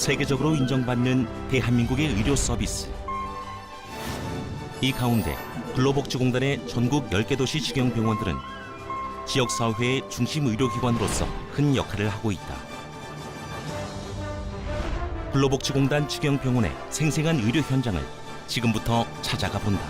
세계적으로 인정받는 대한민국의 의료 서비스. 이 가운데 근로복지공단의 전국 10개 도시 직영병원들은 지역사회의 중심 의료기관으로서 큰 역할을 하고 있다. 근로복지공단 직영병원의 생생한 의료 현장을 지금부터 찾아가 본다.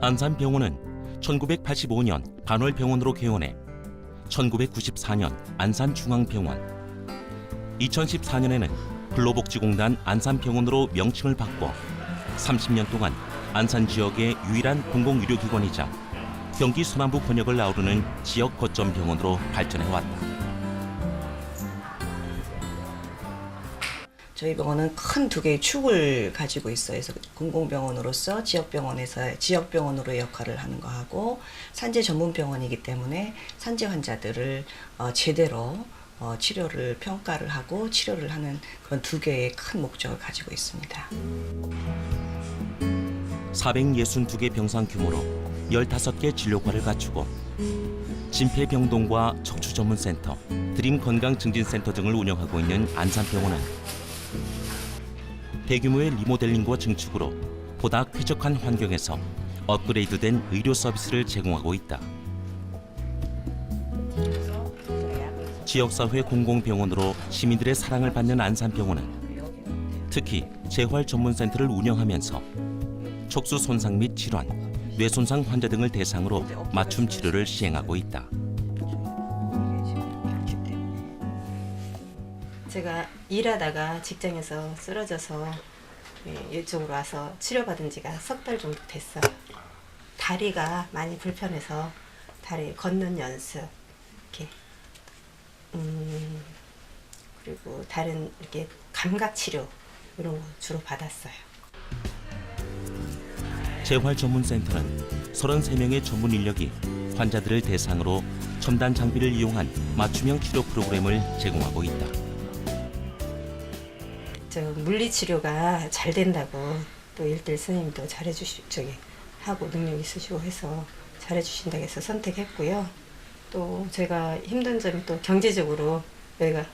안산병원은 1985년 반월병원으로 개원해 1994년 안산중앙병원, 2014년에는 근로복지공단 안산병원으로 명칭을 바꿔 30년 동안 안산 지역의 유일한 공공의료기관이자 경기 순환부 권역을 아우르는 지역 거점 병원으로 발전해 왔다. 저희 병원은 큰 두 개의 축을 가지고 있어요. 그래서 공공병원으로서 지역병원에서 지역병원으로의 역할을 하는 거하고 산재 전문병원이기 때문에 산재 환자들을 어, 제대로 어, 치료를 평가를 하고 치료를 하는 그런 두 개의 큰 목적을 가지고 있습니다. 462개 병상 규모로 15개 진료과를 갖추고 심폐병동과 척추 전문센터, 드림 건강 증진센터 등을 운영하고 있는 안산병원은 대규모의 리모델링과 증축으로 보다 쾌적한 환경에서 업그레이드된 의료 서비스를 제공하고 있다. 지역사회 공공병원으로 시민들의 사랑을 받는 안산병원은 특히 재활 전문센터를 운영하면서 촉수 손상 및 질환, 뇌 손상 환자 등을 대상으로 맞춤 치료를 시행하고 있다. 제가 일하다가 직장에서 쓰러져서 예, 이쪽으로 와서 치료받은 지가 석 달 정도 됐어요. 다리가 많이 불편해서 다리 걷는 연습, 이렇게 음 그리고 다른 이렇게 감각 치료 이런 거 주로 받았어요. 재활 전문 센터는 33명의 전문 인력이 환자들을 대상으로 첨단 장비를 이용한 맞춤형 치료 프로그램을 제공하고 있다. 저 물리 치료가 잘 된다고 또 일들 스님도 잘해주시 저기 하고 능력 있으시고 해서 잘해주신다고 해서 선택했고요. 또 제가 힘든 점이 또 경제적으로 여기가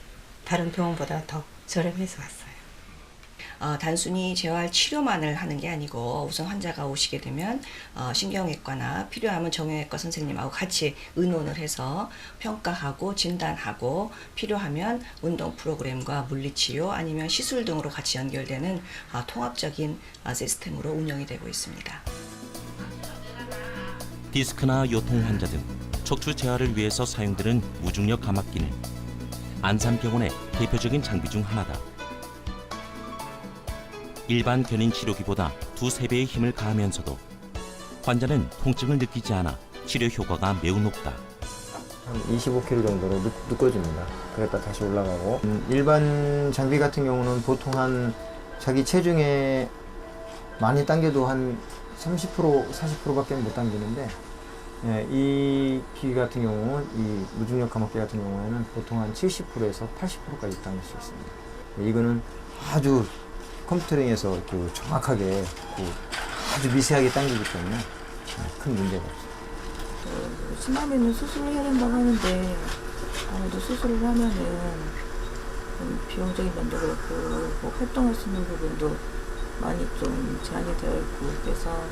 다른 병원보다 더 저렴해서 왔어요. 어, 단순히 재활 치료만을 하는 게 아니고 우선 환자가 오시게 되면 어, 신경외과나 필요하면 정형외과 선생님하고 같이 의논을 해서 평가하고 진단하고 필요하면 운동 프로그램과 물리치료 아니면 시술 등으로 같이 연결되는 어, 통합적인 어, 시스템으로 운영이 되고 있습니다. 디스크나 요통 환자 등 척추 재활을 위해서 사용되는 무중력 감압기는 안산병원의 대표적인 장비 중 하나다. 일반 견인 치료기보다 두세 배의 힘을 가하면서도 환자는 통증을 느끼지 않아 치료 효과가 매우 높다. 한 25kg 정도로 묶, 묶어줍니다. 그랬다 다시 올라가고 음, 일반 장비 같은 경우는 보통 한 자기 체중에 많이 당겨도 한 30% 40%밖에 못 당기는데 예, 이 기기 같은 경우는 이 무중력 감압기 같은 경우에는 보통 한 70%에서 80%까지 당길 수 있습니다. 이거는 아주 컴퓨터링에서 그 정확하게 그 아주 미세하게 당기기 때문에 예, 큰 문제가 없습니다. 수남에는 수술을 해야 된다고 하는데 아무래도 수술을 하면은 좀 비용적인 면도 그렇고 뭐 활동할 수 있는 부분도 많이 좀 제한이 되어 있고 그래서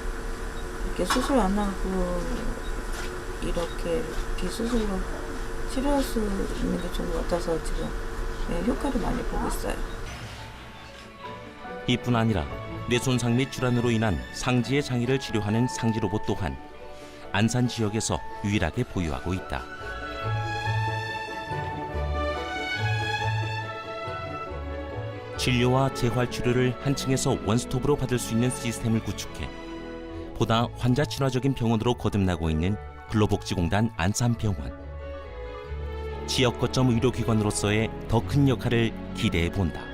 이렇게 수술 안 하고 이렇게 비수술로 치료할 수 있는 게 좋은 것 같아서 지금 네, 효과를 많이 보고 있어요. 이뿐 아니라 뇌손상 및 질환으로 인한 상지의 장애를 치료하는 상지 로봇 또한 안산 지역에서 유일하게 보유하고 있다. 진료와 재활 치료를 한 층에서 원스톱으로 받을 수 있는 시스템을 구축해 보다 환자 친화적인 병원으로 거듭나고 있는 근로복지공단 안산병원. 지역 거점 의료기관으로서의 더 큰 역할을 기대해 본다.